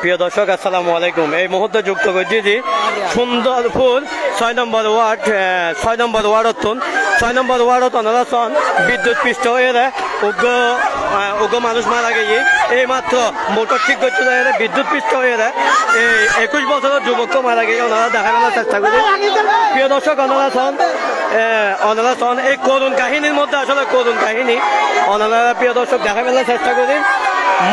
প্রিয় দর্শক আসসালামু আলাইকুম। এই মুহূর্তে যুক্ত করছি যে সুন্দরপুর ছয় নম্বর ওয়ার্ড ছয় নম্বর ওয়ার্ডতন ছয় নম্বর ওয়ার্ডত অনারাসন বিদ্যুৎ পৃষ্ঠ হয়ে উগ্র উগ্র মানুষ মারা গিয়ে এই মাত্র মোটর ঠিক করছিল যায় রে, বিদ্যুৎ পৃষ্ঠ হয়ে এই একুশ বছরের যুবক মারা গিয়ে ওনারা দেখা মেলার চেষ্টা করি প্রিয় দর্শক অনারাসন অনারাসন এই করুণ কাহিনীর মধ্যে আসলে করুণ কাহিনী। অনারা প্রিয় দর্শক দেখা মেলার চেষ্টা করি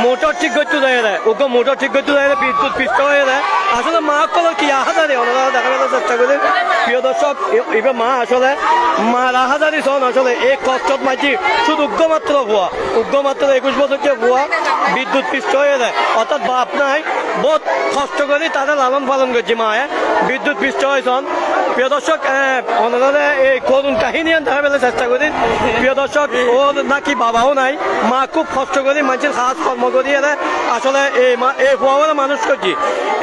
মোটর ঠিক করতে দেয় রে ওকে মোটর ঠিক করতে দেয় বিদ্যুৎ পৃষ্ঠ হয়ে রে আসলে মা কল কি আহাজারি? ওনারা দেখা চেষ্টা করি। প্রিয় দর্শক এবার মা আসলে মা রাহাজারি শোন আসলে। এই কষ্টত মাঝি শুধু উগ্র মাত্র ভুয়া। উগ্র মাত্র একুশ বছরকে ভুয়া। বিদ্যুৎ পিষ্ট হয়ে যায়। অর্থাৎ বাপ নাই। বহুত কষ্ট করে তাদের লালন পালন করছে মায়ে বিদ্যুৎ পৃষ্ঠ হয়েছেন প্রিয় দর্শক ওনারা এই করুণ কাহিনী দেখা পেলে চেষ্টা করি। প্রিয় দর্শক, ওর নাকি বাবাও নাই, মা খুব কষ্ট করে মানুষের কাজ কর্ম করি আসলে এই মা, এই বুয়াওয়ালা মানুষ করছি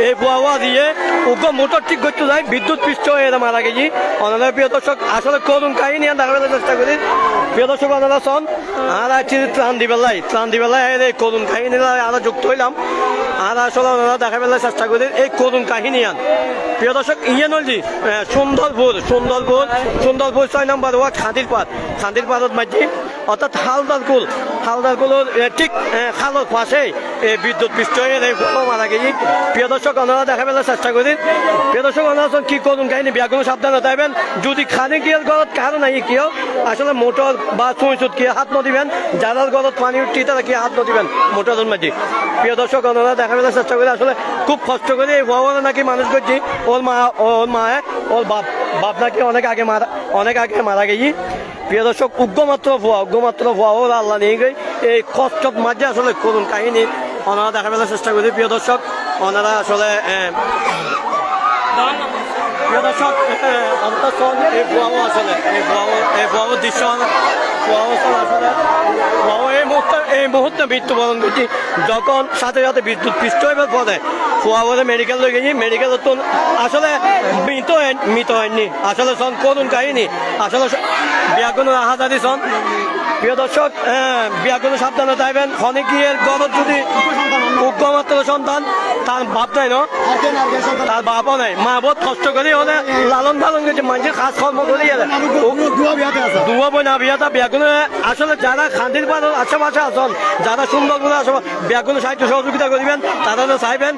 এই বুয়াওয়া দিয়ে উগ্র মোটর ঠিক করতে যায়, বিদ্যুৎ পৃষ্ঠ এরা মারা গেছি। ওনারা প্রিয় দর্শক, আসলে করুণ কাহিনী দেখা পেলে চেষ্টা করি। প্রিয় দর্শক ওনারা শোন, আর আছি ত্রাণ দিবেলাই ত্রাণ দিবেলাই, এই করুণ কাহিনী আমরা যুক্ত হইলাম। আর আসলে ওনারা দেখা পেলে চেষ্টা করি এই করুণ কাহিনী আন। প্রিয় দর্শক ইয়ে নলজি সুন্দরপুর সুন্দরপুর সুন্দরপুর ছয় নম্বর ওয়ার্ড খান্দির পাত খান্দির পাতত মাঝি, অর্থাৎ হালদার কুল হালদার কুলের ঠিক খালের পাশে এ, বিদ্যুৎ পৃষ্ঠ হয়ে এই মারা গেছি। প্রিয় দর্শক ওনারা দেখা পেলে চেষ্টা করি। প্রিয় দর্শক শোন কি করুন কাহিনী বিয়া কোনো সাবধানে থাকবেন যদি খানি কি ঘরত কারও নাই কিয়? আসলে মোটর বা চুই চুত কি হাত নদিবেন? যারার ঘরত পানি উঠি তারা কি হাত নদিবেন? মোটরের মাঝে প্রিয় দর্শক ওনারা দেখা পেলে চেষ্টা করি। আসলে খুব কষ্ট করে এই ভগবান নাকি মানুষ করছি। ওর মা ওর মা ওর বাপ। বাপ নাকি অনেক আগে মারা অনেক আগে মারা গেছি। প্রিয় দর্শক উগ্রমাত্র ভুয়া উগ্রমাত্র ভুয়া ওর আল্লাহ নিয়ে গই এই কষ্ট মাঝে আসলে করুন কাহিনী। ওনারা দেখা পেলে চেষ্টা করি। প্রিয় দর্শক, ওনারা আসলে এই এই মুহূর্তে মৃত্যুবরণ করছি যখন সাথে সাথে বিদ্যুৎ পৃষ্ঠ হইবার পরে খোয়া বলে মেডিকেল লই গেছি মেডিকেল তো আসলে মৃত মৃত হয়নি। আসলে সন করুন কাহিনী। আসলে বিয়া কোনো আহাজারি সন। প্রিয় দর্শক বিয়া করে সাবধানে থাকবেন ক্ষণে গিয়ে গরত যদি সন্তান তার বাপ নাই ন? তার বাপও নাই। মা বহুত কষ্ট করে হলে লালন পালন করছে মানুষের কাজ কর্ম করে গেলে দুয়া বই না বিয়াটা বিয়াগুলো আসলে যারা খান্দির পাড়ার আশেপাশে আছেন যারা সুন্দরগুলো আসে বিয়াগুলো সাহিত্য সহযোগিতা করিবেন তারা চাইবেন।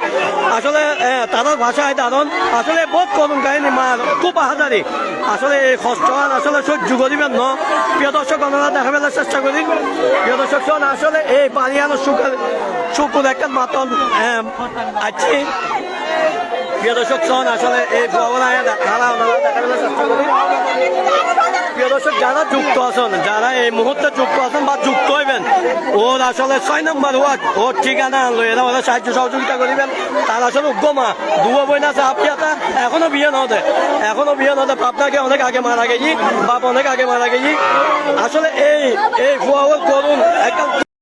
আসলে এ, তাদের ভাষায় দারণ আসলে বহুত করুন কাহিনী মা খুব আহাজারি আসলে এই কষ্ট আর আসলে সহ্য করিবেন ন? প্রিয় দর্শক আমরা দেখা চেষ্টা করি প্রিয় দর্শক আসলে এই পানি আলো সুখের সুকুর একটা মাতন আছে প্রিয় দর্শক শোন আসলে এই প্রিয় দর্শক, যারা যুক্ত আছেন, যারা এই মুহূর্তে যুক্ত আছেন বা যুক্ত হইবেন, ওর আসলে ছয় নম্বর ওয়ার্ড, ওর ঠিকানা আনলো এরা ওরা সাহায্য সহযোগিতা করিবেন। তার আসলে উগ্রমা দুয়া বই না এটা এখনও বিয়ে নদে এখনও বিয়ে নদে আপনাকে অনেক আগে মারা গেছি, বাপ অনেক আগে মারা গেছি। আসলে এই এই ফুয়া করুন, একটা